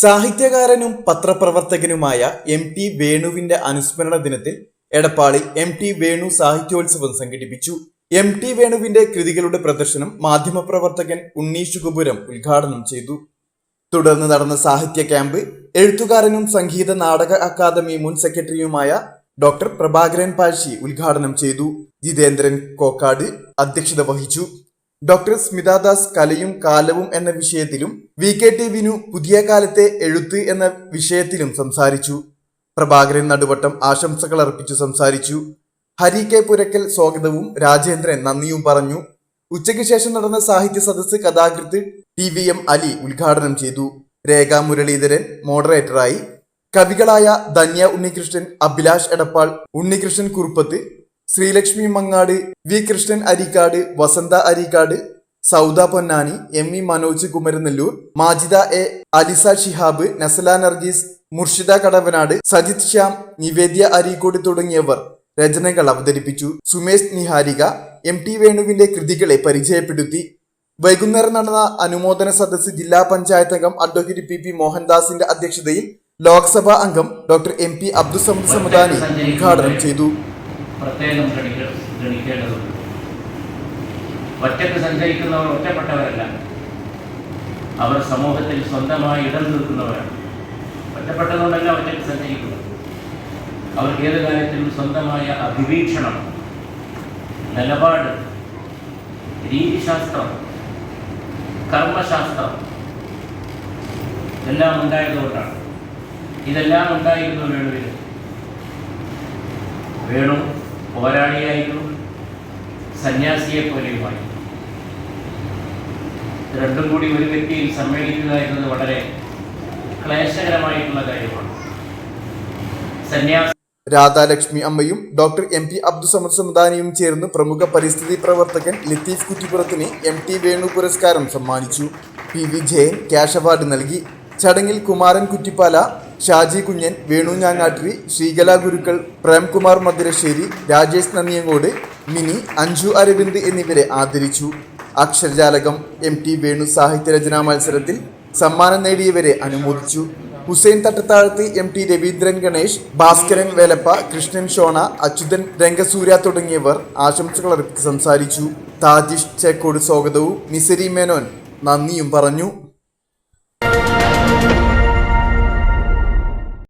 സാഹിത്യകാരനും പത്രപ്രവർത്തകനുമായ M T വേണുവിന്റെ അനുസ്മരണ ദിനത്തിൽ എടപ്പാളിൽ എം ടി വേണു സാഹിത്യോത്സവം സംഘടിപ്പിച്ചു. എം ടി വേണുവിന്റെ കൃതികളുടെ പ്രദർശനം മാധ്യമപ്രവർത്തകൻ ഉണ്ണീഷ് ഉദ്ഘാടനം ചെയ്തു. തുടർന്ന് നടന്ന സാഹിത്യ ക്യാമ്പ് എഴുത്തുകാരനും സംഗീത നാടക അക്കാദമി മുൻ സെക്രട്ടറിയുമായ ഡോക്ടർ പ്രഭാകരൻ പാഴ്ശി ഉദ്ഘാടനം ചെയ്തു. ജിതേന്ദ്രൻ കോക്കാട് അധ്യക്ഷത വഹിച്ചു. ഡോക്ടർ സ്മിതാദാസ് കലയും കാലവും എന്ന വിഷയത്തിലും വി കെ ടി വിനു പുതിയ കാലത്തെ എഴുത്ത് എന്ന വിഷയത്തിലും സംസാരിച്ചു. പ്രഭാകരൻ നടുവട്ടം ആശംസകൾ അർപ്പിച്ചു സംസാരിച്ചു. ഹരി കെ പുരക്കൽ സ്വാഗതവും രാജേന്ദ്രൻ നന്ദിയും പറഞ്ഞു. ഉച്ചയ്ക്ക് ശേഷം നടന്ന സാഹിത്യ സദസ് കഥാകൃത്ത് ടി വി എം അലി ഉദ്ഘാടനം ചെയ്തു. രേഖ മുരളീധരൻ മോഡറേറ്ററായി. കവികളായ Dhanya Unnikrishnan Abhilash Edappal Unnikrishnan Kuruppath Sreelakshmi Mangad V. Krishnan Arikkad Vasantha Arikkad Souda Ponnani M. E. Manoj Kumaranellur Majida A. Alisa Shihab Nasala Nargees Murshida Kadavanad Sajith Shyam Nivedya Areekode തുടങ്ങിയവർ രചനകൾ അവതരിപ്പിച്ചു. Sumesh Niharika M. T. വേണുവിന്റെ കൃതികളെ പരിചയപ്പെടുത്തി. വൈകുന്നേരം നടന്ന അനുമോദന സദസ്സ് ജില്ലാ പഞ്ചായത്ത് അംഗം അഡ്വക്കേറ്റ് പി. പി. മോഹൻദാസിന്റെ അധ്യക്ഷതയിൽ ലോക്സഭാ അംഗം doctor M. P. Abdussamad Samadani ഉദ്ഘാടനം ചെയ്തു. പ്രത്യേകം ഗണിക്ക ഗണിക്കേണ്ടതുണ്ട് ഒറ്റയ്ക്ക് സഞ്ചരിക്കുന്നവർ ഒറ്റപ്പെട്ടവരല്ല. അവർ സമൂഹത്തിൽ സ്വന്തമായി ഇടം നിൽക്കുന്നവരാണ് ഒറ്റപ്പെട്ടതുകൊണ്ടല്ല ഒറ്റയ്ക്ക് സഞ്ചരിക്കുന്നത്. അവർക്ക് ഏത് കാര്യത്തിലും സ്വന്തമായ അഭിവീക്ഷണം നിലപാട് രീതിശാസ്ത്രം കർമ്മശാസ്ത്രം എല്ലാം ഉണ്ടായതുകൊണ്ടാണ്. ഇതെല്ലാം ഉണ്ടായിരുന്നു വേണുവിന് വേണു പോരാളിയായിരുന്നു. സന്യാസിയെ പോലെയുമായി. രണ്ടും കൂടി ഒരു വ്യക്തിയിൽ സമ്മേളിക്കുക എന്നത് വളരെ ക്ലേശകരമായിട്ടുള്ള കാര്യമാണ്. സന്യാസ രാധാലക്ഷ്മി അമ്മയും ഡോക്ടർ എം പി അബ്ദുസമദ് സമദാനിയും ചേർന്ന് പ്രമുഖ പരിസ്ഥിതി പ്രവർത്തകൻ ലത്തീഫ് കുറ്റിപ്പുറത്തിന് എം ടി വേണു പുരസ്കാരം സമ്മാനിച്ചു. P V Jayan cash award നൽകി. ചടങ്ങിൽ കുമാരൻ കുറ്റിപ്പാല ഷാജി കുഞ്ഞൻ വേണു ഞാങ്ങാട്ടിരി ശ്രീകല ഗുരുക്കൾ പ്രേംകുമാർ മധുരശ്ശേരി രാജേഷ് നന്ദിയങ്കോട് മിനി അഞ്ജു അരവിന്ദ് എന്നിവരെ ആദരിച്ചു. അക്ഷരജാലകം എം ടി വേണു സാഹിത്യരചനാ മത്സരത്തിൽ സമ്മാനം നേടിയവരെ അനുമോദിച്ചു. ഹുസൈൻ തട്ടത്താഴത്ത് എം ടി രവീന്ദ്രൻ ഗണേഷ് ഭാസ്കരൻ വേലപ്പ കൃഷ്ണൻ ഷോണ അച്യുതൻ രംഗസൂര്യ തുടങ്ങിയവർ ആശംസകൾ അർപ്പിച്ച് സംസാരിച്ചു. താജിഷ് ചേക്കോട് സ്വാഗതവും മിസരി മേനോൻ നന്ദിയും പറഞ്ഞു.